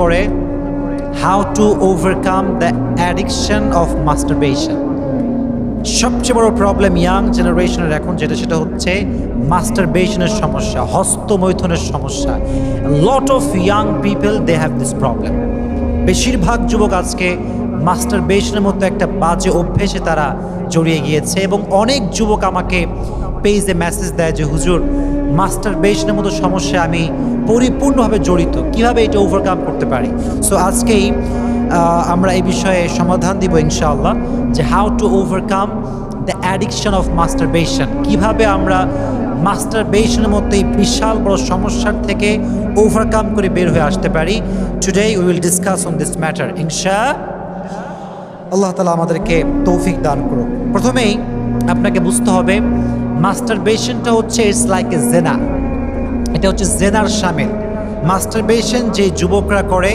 করে how to overcome the addiction of masturbation সবচেয়ে বড় প্রবলেম ইয়াং জেনারেশনের এখন যেটা, সেটা হচ্ছে মাস্টারবেশনের সমস্যা, হস্তমৈথনের সমস্যা। Lot of young people they have this problem বেশিরভাগ যুবক আজকে মাস্টারবেশনের মতো একটা বাজে অভ্যেসে তারা জড়িয়ে গিয়েছে এবং অনেক যুবক আমাকে পেজে মেসেজ দেয় যে, হুজুর মাস্টারবেশনের মতো সমস্যায় আমি পরিপূর্ণভাবে জড়িত। কীভাবে এটা ওভারকাম করতে পারি। সো আজকেই আমরা এই বিষয়ে সমাধান দিব ইনশাআল্লাহ যে how to overcome the addiction of masturbation কীভাবে আমরা মাস্টারবেশনের মতো এই বিশাল বড় সমস্যার থেকে ওভারকাম করে বের হয়ে আসতে পারি। Today we will discuss on this matter ইনশা আল্লাহ তালা আমাদেরকে তৌফিক দান করুক। প্রথমেই, আপনাকে বুঝতে হবে মাস্টার মাস্টারবেশনটা হচ্ছে ইটস লাইক এ জেনা এটা হচ্ছে জেনার সামিল। মাস্টারবেশন যে যুবকরা করে,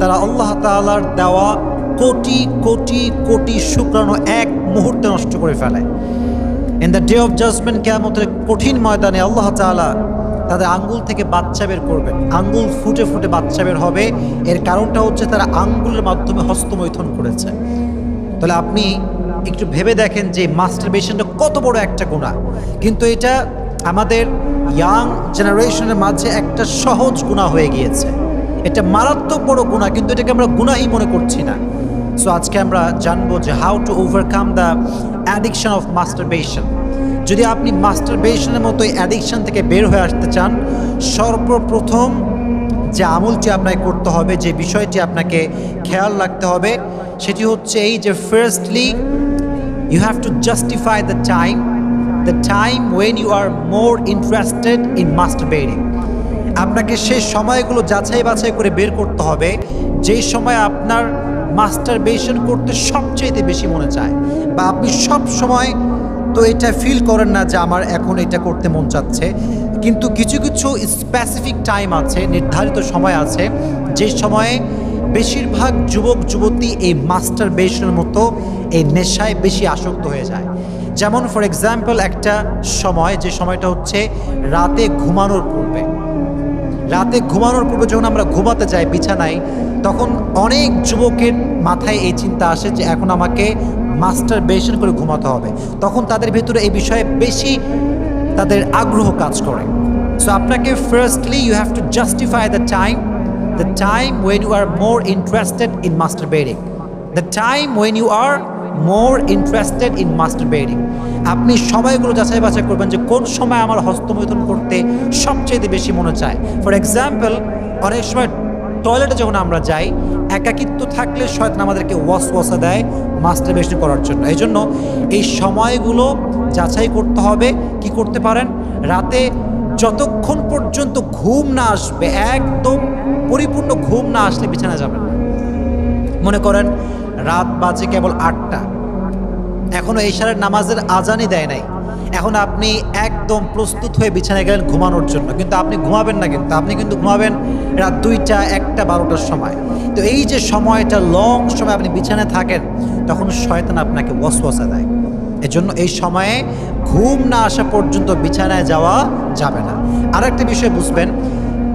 তারা আল্লাহ তাআলার দেওয়া কোটি কোটি কোটি শুক্রাণু এক মুহূর্তে নষ্ট করে ফেলে। In the day of judgement কেয়ামতের কঠিন ময়দানে আল্লাহ তাআলা তাদের আঙ্গুল থেকে বাচ্চা বের করবেন। আঙ্গুল ফুটে ফুটে বাচ্চা বের হবে। এর কারণটা হচ্ছে তারা আঙ্গুলের মাধ্যমে হস্তমৈথন করেছে। তাহলে আপনি একটু ভেবে দেখেন যে মাস্টারবেশনটা কত বড় একটা গুণা কিন্তু এটা আমাদের ইয়াং জেনারেশনের মাঝে একটা সহজ গুণা হয়ে গিয়েছে। এটা মারাত্মক বড় গুণা, কিন্তু এটাকে আমরা গুণাই মনে করছি না। সো আজকে আমরা জানব যে how to overcome the addiction of masturbation যদি আপনি মাস্টারবেশনের মতো অ্যাডিকশন থেকে বের হয়ে আসতে চান, সর্বপ্রথম যে আমলটি আপনাকে করতে হবে, যে বিষয়টি আপনাকে খেয়াল রাখতে হবে, সেটি হচ্ছে এই যে firstly you have to justify the time the time when you are more interested in masturbating আপনাকে সেই সময়গুলো যাচাই বাছাই করে বের করতে হবে যেই সময় আপনার মাস্টারবেশন করতে সবচেয়ে বেশি মনে চায়। বা আপনি সব সময় তো এটা ফিল করেন না যে আমার এখন এটা করতে মন চাচ্ছে। কিন্তু কিছু কিছু স্পেসিফিক টাইম আছে, নির্ধারিত সময় আছে, যে সময়ে বেশিরভাগ যুবক যুবতী এই মাস্টার বেশনের মতো এই নেশায় বেশি আসক্ত হয়ে যায়। যেমন ফর এক্সাম্পল একটা সময়, যে সময়টা হচ্ছে রাতে ঘুমানোর পূর্বে। রাতে ঘুমানোর পূর্বে যখন আমরা ঘুমাতে যাই বিছানায়, তখন অনেক যুবকের মাথায় এই চিন্তা আসে যে এখন আমাকে মাস্টার বেশন করে ঘুমাতে হবে। তখন তাদের ভেতরে এই বিষয়ে বেশি তাদের আগ্রহ কাজ করে। সো আপনাকে firstly you have to justify the time the time when you are more interested in masturbating the time when you are more interested in masturbating আপনি সময়গুলো যাচাই বাছাই করবেন যে কোন সময় আমার হস্তমৈথুন করতে সবচেয়ে বেশি মনে চায়। ফর এক্সাম্পল অনেক সময় টয়লেটে যখন আমরা যাই, একাকিত্ব থাকলে শয়তান আমাদেরকে ওয়াস ওয়াসা দেয় মাস্টার বেশি করার জন্য। এই জন্য এই সময়গুলো যাচাই করতে হবে, কি করতে পারেন? রাতে যতক্ষণ পর্যন্ত ঘুম না আসবে, একদম পরিপূর্ণ ঘুম না আসলে বিছানা যাবেন মনে করেন রাত বাজে কেবল আটটা। এখনও এশারের নামাজের আজানই দেয় নাই। এখন আপনি একদম প্রস্তুত হয়ে বিছানায় গেলেন ঘুমানোর জন্য। কিন্তু আপনি ঘুমাবেন না কিন্তু, আপনি কিন্তু ঘুমাবেন রাত দুইটা, একটা, বারোটার সময়। তো এই যে সময়টা, লং সময় আপনি বিছানায় থাকেন, তখন শয়তান আপনাকে ওয়াসওয়াসা দেয়। এজন্য এই সময়ে ঘুম না আসা পর্যন্ত বিছানায় যাওয়া যাবে না। আর একটা বিষয় বুঝবেন,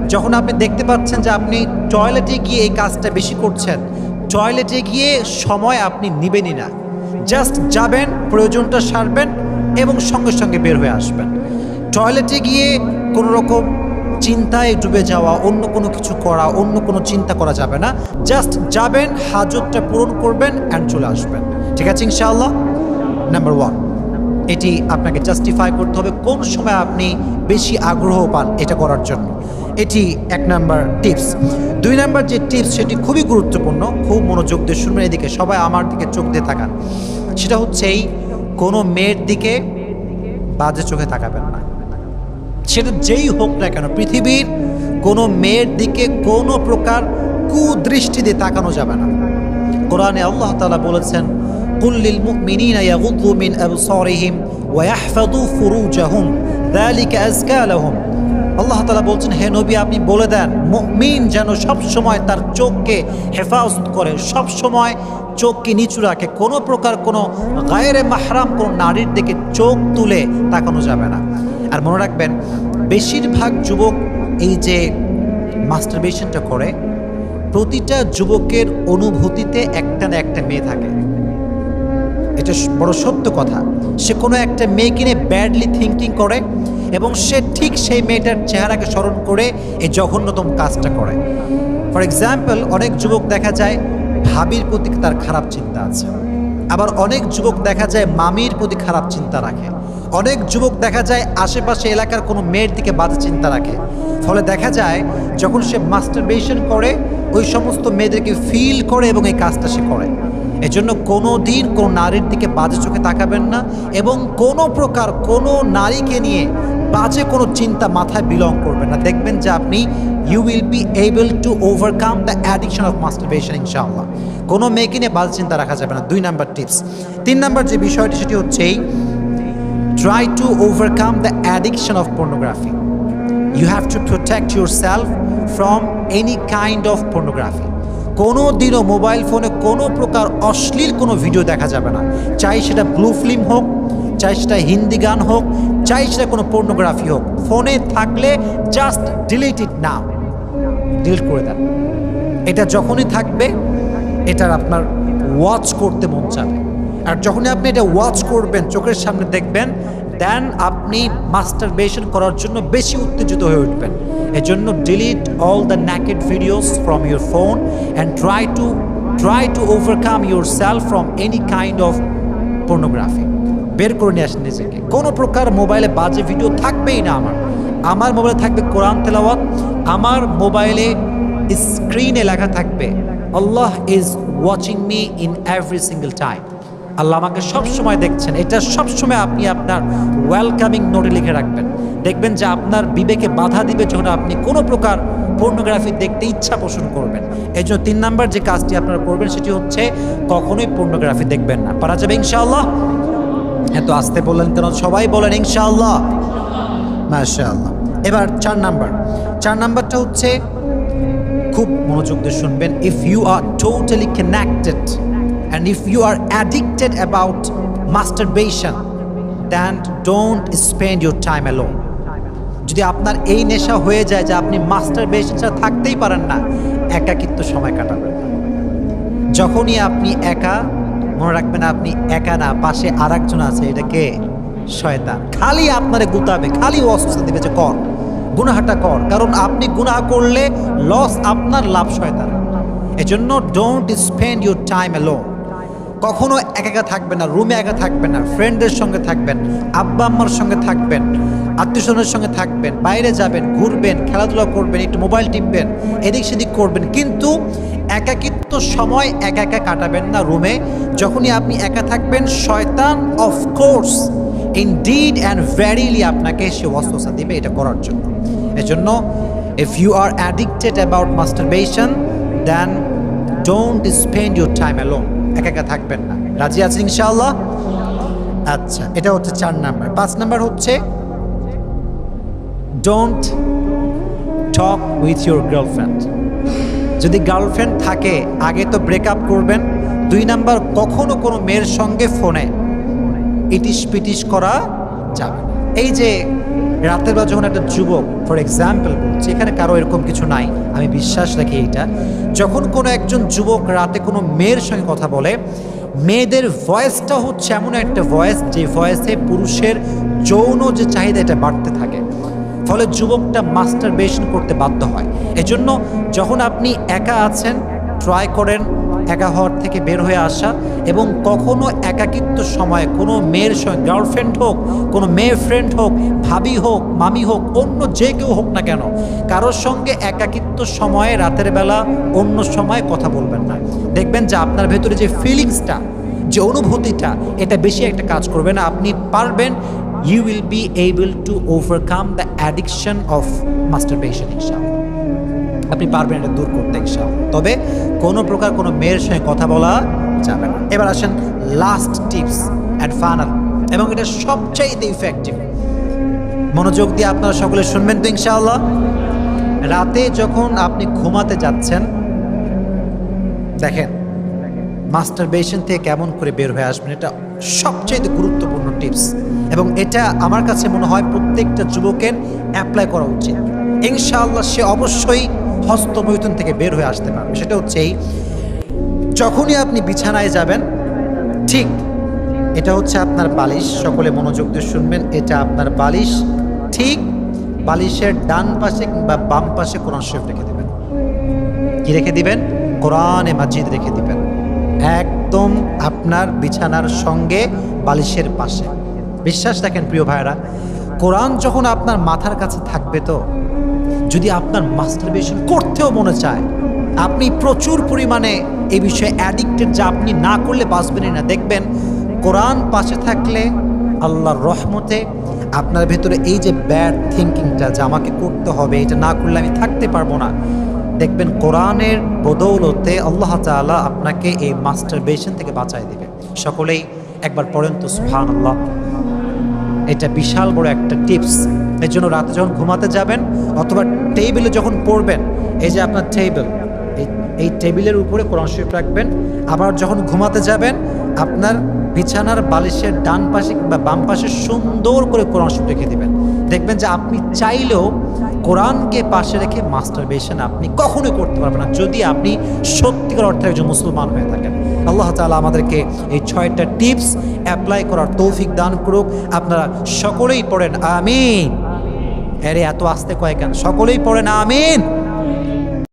যখন আপনি দেখতে পাচ্ছেন যে আপনি টয়লেটে গিয়ে এই কাজটা বেশি করছেন টয়লেটে গিয়ে সময় আপনি নিবেনই না। জাস্ট যাবেন, প্রয়োজনটা সারবেন এবং সঙ্গে সঙ্গে বের হয়ে আসবেন। টয়লেটে গিয়ে কোনো রকম চিন্তায় ডুবে যাওয়া, অন্য কোনো কিছু করা, অন্য কোনো চিন্তা করা যাবে না। জাস্ট যাবেন, হাজতটা পূরণ করবেন অ্যান্ড চলে আসবেন। ঠিক আছে ইনশাআল্লাহ? নাম্বার ওয়ান এটি আপনাকে জাস্টিফাই করতে হবে কোন সময় আপনি বেশি আগ্রহ পান এটা করার জন্য। এটি এক নাম্বার টিপস দুই নাম্বার যে টিপস সেটি খুবই গুরুত্বপূর্ণ, খুব মনোযোগ দিয়ে শুনবেন এদিকে, সবাই আমার দিকে চোখ দিয়ে তাকান। সেটা হচ্ছে এই, কোনো মেয়ের দিকে বাজে চোখে তাকাবেন না। সেটা যেই হোক না কেন, পৃথিবীর কোনো মেয়ের দিকে কোনো প্রকার কুদৃষ্টি দিয়ে তাকানো যাবে না। কোরআনে আল্লাহ তাআলা বলেছেন কুল্লিল মুমিনিনা ইয়াগুদ্দু মিন আবসারিহিম ওয়া ইয়াহফাযু ফুরুজাহুম, যালিকা আযকা লাহুম। আল্লাহ তালা বলছেন, হে নবী, আপনি বলে দেন, মুমিন যেন সব সময় তার চোখকে হেফাজত করে সব সময় চোখকে নিচু রাখে। কোনো প্রকার কোনো গায়েরে মাহরাম কোনো নারীর দিকে চোখ তুলে তাকানো যাবে না। আর মনে রাখবেন, বেশিরভাগ যুবক এই যে মাস্টারবেশনটা করে, প্রতিটা যুবকের অনুভূতিতে একটা না একটা মেয়ে থাকে। এটা বড় সত্য কথা। সে কোনো একটা মেয়েকে নিয়ে ব্যাডলি থিঙ্কিং করে এবং সে ঠিক সেই মেয়েটার চেহারাকে স্মরণ করে এই জঘন্যতম কাজটা করে। ফর এক্সাম্পল অনেক যুবক দেখা যায় ভাবির প্রতি তার খারাপ চিন্তা আছে। আবার অনেক যুবক দেখা যায় মামির প্রতি খারাপ চিন্তা রাখে। অনেক যুবক দেখা যায় আশেপাশে এলাকার কোনো মেয়ের দিকে বাজে চিন্তা রাখে। ফলে দেখা যায় যখন সে মাস্টারবেশন করে, ওই সমস্ত মেয়েদেরকে ফিল করে এবং এই কাজটা সে করে। এজন্য কোনো দিন কোনো নারীর দিকে বাজে চোখে তাকাবেন না এবং কোনো প্রকার কোনো নারীকে নিয়ে বাজে কোনো চিন্তা মাথায় বিলং করবেন না। দেখবেন যে আপনি you will be able to overcome the addiction of masturbation ইনশাআল্লাহ কোনো মেয়েকে নিয়ে বাজে চিন্তা রাখা যাবে না। দুই নাম্বার টিপস তিন নাম্বার যে বিষয়টি, সেটি হচ্ছে এই to overcome the addiction addiction pornography you have to protect protect self from any kind of pornography. কোনো দিনও মোবাইল ফোনে কোনো প্রকার অশ্লীল কোনো ভিডিও দেখা যাবে না। চাই সেটা ব্লু ফিল্ম হোক, চাই সেটা হিন্দি গান হোক, চাই সেটা কোনো পর্নোগ্রাফি হোক। ফোনে থাকলে জাস্ট ডিলিট ইট না ডিলিট করে দেন। এটা যখনই থাকবে, এটার আপনার ওয়াচ করতে মন চাবে। আর যখনই আপনি এটা ওয়াচ করবেন, চোখের সামনে দেখবেন দেন আপনি মাস্টারবেশন করার জন্য বেশি উত্তেজিত হয়ে উঠবেন। এজন্য delete all the naked videos from your phone and try to try to overcome your self from any kind of pornography বের করে নিয়ে আসেন নিজেকে। কোনো প্রকার মোবাইলে বাজে ভিডিও থাকবেই না আমার। আমার মোবাইলে থাকবে কোরআন তেলাওয়াত, আমার মোবাইলে স্ক্রিনে লেখা থাকবে, Allah is watching me in every single time Allah আমাকে সব সময় দেখছেন। এটা সব সময় আপনি আপনার ওয়েলকামিং নোটে লিখে রাখবেন। দেখবেন যে আপনার বিবেকে বাধা দিবে যখন আপনি কোনো প্রকার পর্নোগ্রাফি দেখতে ইচ্ছা পোষণ করবেন। এই জন্য তিন নাম্বার যে কাজটি আপনারা করবেন সেটি হচ্ছে কখনোই পর্নোগ্রাফি দেখবেন না। পারা যাবে ইনশাআল্লাহ? হ্যাঁ তো আসতে বললেন কেন? সবাই বলেন ইনশাআল্লাহ। মাশাআল্লাহ। এবার চার নাম্বার। চার নাম্বারটা হচ্ছে, খুব মনোযোগ দিয়ে শুনবেন if you are totally connected and if you are addicted about masturbation then don't spend your time alone যদি আপনার এই নেশা হয়ে যায় যে আপনি মাস্টারবেশন ছাড়া থাকতেই পারেন না একা কিন্তু সময় কাটাবেন যখনই আপনি একা, মনে রাখবেন আপনি একা না, পাশে আর একজন আছে, এটা কে? শয়তান। খালি আপনারে গুতাবে, খালি অসুস্থ দেবে যে কর। গুনাহাটা কর, কারণ আপনি গুনাহ করলে লস আপনার লাভ শয়তান এজন্য don't spend your time alone কখনো একা একা থাকবেন না, রুমে একা থাকবেন না ফ্রেন্ডের সঙ্গে থাকবেন, আব্বা আম্মার সঙ্গে থাকবেন, আত্মীয়স্বজনের সঙ্গে থাকবেন, বাইরে যাবেন, ঘুরবেন, খেলাধুলা করবেন, একটু মোবাইল টিপবেন, এদিক সেদিক করবেন, কিন্তু একাকিত্ব সময় একা একা কাটাবেন না রুমে। যখনই আপনি একা থাকবেন, শয়তান of course indeed did and ভ্যারিলি আপনাকে সে ওয়াসওয়াসা দিবে এটা করার জন্য। এজন্য if you are addicted about masturbation then don't spend your time alone একা একা থাকবেন না। রাজি আছেন ইনশাআল্লাহ? আচ্ছা এটা হচ্ছে চার নাম্বার। পাঁচ নাম্বার হচ্ছে don't talk with your girlfriend যদি গার্লফ্রেন্ড থাকে, আগে তো ব্রেকআপ করবেন। দুই নাম্বার, কখনো কোনো মেয়ের সঙ্গে ফোনে ইটিস পিটিস করা যাবে এই যে রাতের বেলা যখন একটা যুবক ফর এক্সাম্পল বলছি, এখানে কারও এরকম কিছু নাই। আমি বিশ্বাস রাখি এইটা। যখন কোনো একজন যুবক রাতে কোনো মেয়ের সঙ্গে কথা বলে, মেয়েদের ভয়েসটা হচ্ছে এমন একটা ভয়েস যে ভয়েসে পুরুষের যৌন যে চাহিদা, এটা বাড়তে থাকে। ফলে যুবকটা মাস্টারবেশন করতে বাধ্য হয়। এজন্য যখন আপনি একা আছেন ট্রাই করেন একা হওয়ার থেকে বের হয়ে আসা এবং কখনো একাকিত্ব সময়ে কোনো মেয়ের সঙ্গে গার্লফ্রেন্ড হোক, কোনো মেয়ে ফ্রেন্ড হোক, ভাবি হোক, মামি হোক, অন্য যে কেউ হোক না কেন, কারোর সঙ্গে একাকিত্ব সময়ে রাতের বেলা অন্য সময় কথা বলবেন না। দেখবেন যে আপনার ভেতরে যে ফিলিংসটা যে অনুভূতিটা, এটা বেশি একটা কাজ করবে না। আপনি পারবেন you will be able to overcome the addiction of master masturbation ইনশাআল্লাহ আপনি পারবেন এটা দূর করতে, ইনশাআল্লাহ। তবে কোনো প্রকার কোনো মেয়ের সঙ্গে কথা বলা যাবে না। এবার আসেন লাস্ট টিপস অ্যান্ড ফাইনাল এবং এটা সবচাইতে ইফেক্টিভ মনোযোগ দিয়ে আপনারা সকলে শুনবেন তো, ইনশাআল্লাহ। রাতে যখন আপনি ঘুমাতে যাচ্ছেন, দেখেন মাস্টারবেশন থেকে কেমন করে বের হয়ে আসবেন, এটা সবচেয়ে গুরুত্বপূর্ণ টিপস এবং এটা আমার কাছে মনে হয় প্রত্যেকটা যুবকের অ্যাপ্লাই করা উচিত। ইনশাআল্লাহ সে অবশ্যই হস্তমৈথুন থেকে বের হয়ে আসতে পারবে। সেটা হচ্ছে এই, যখনই আপনি বিছানায় যাবেন, ঠিক এটা হচ্ছে আপনার বালিশ, সকলে মনোযোগ দিয়ে শুনবেন, এটা আপনার বালিশ, ঠিক বালিশের ডান পাশে কিংবা বাম পাশে কোরআন শরীফ রেখে দেবেন। কি রেখে দিবেন? কোরআনে মাজিদ রেখে দিবেন। একদম আপনার বিছানার সঙ্গে বালিশের পাশে। বিশ্বাস রাখেন প্রিয় ভাইরা কোরআন যখন আপনার মাথার কাছে থাকবে তো যদি আপনার মাস্টারবেশন করতেও মনে চায়, আপনি প্রচুর পরিমাণে এই বিষয়ে অ্যাডিক্টেড যা আপনি না করলে বাঁচবেনই না। দেখবেন, কোরআন পাশে থাকলে আল্লাহর রহমতে আপনার ভেতরে এই যে ব্যাড থিঙ্কিংটা যে আমাকে করতে হবে, এটা না করলে আমি থাকতে পারব না। দেখবেন, কোরআনের বদৌলতে আল্লাহ তাআলা আপনাকে এই মাস্টারবেশন থেকে বাঁচায় দেবে। সকলেই একবার পড়েন তো সুহান আল্লাহ এটা বিশাল বড় একটা টিপস এর জন্য রাতে যখন ঘুমাতে যাবেন অথবা টেবিলে যখন পড়বেন, এই যে আপনার টেবিল এই টেবিলের উপরে কোরআন শরীফ রাখবেন, আবার যখন ঘুমাতে যাবেন, আপনার বিছানার বালিশের ডান পাশে কিংবা বাম পাশে সুন্দর করে কোরআন শরীফ রেখে দেবেন। দেখবেন যে আপনি চাইলেও কোরআনকে পাশে রেখে মাস্টারবেশন আপনি কখনোই করতে পারবেন না, যদি আপনি সত্যিকার অর্থে একজন মুসলমান হয়ে থাকেন। আল্লাহ তাআলা আমাদেরকে এই ছয়টা টিপস অ্যাপ্লাই করার তৌফিক দান করুক। আপনারা সকলেই পড়েন আমিন রে এত আসতে কয় কেন? সকলেই পড়ে না আমিন।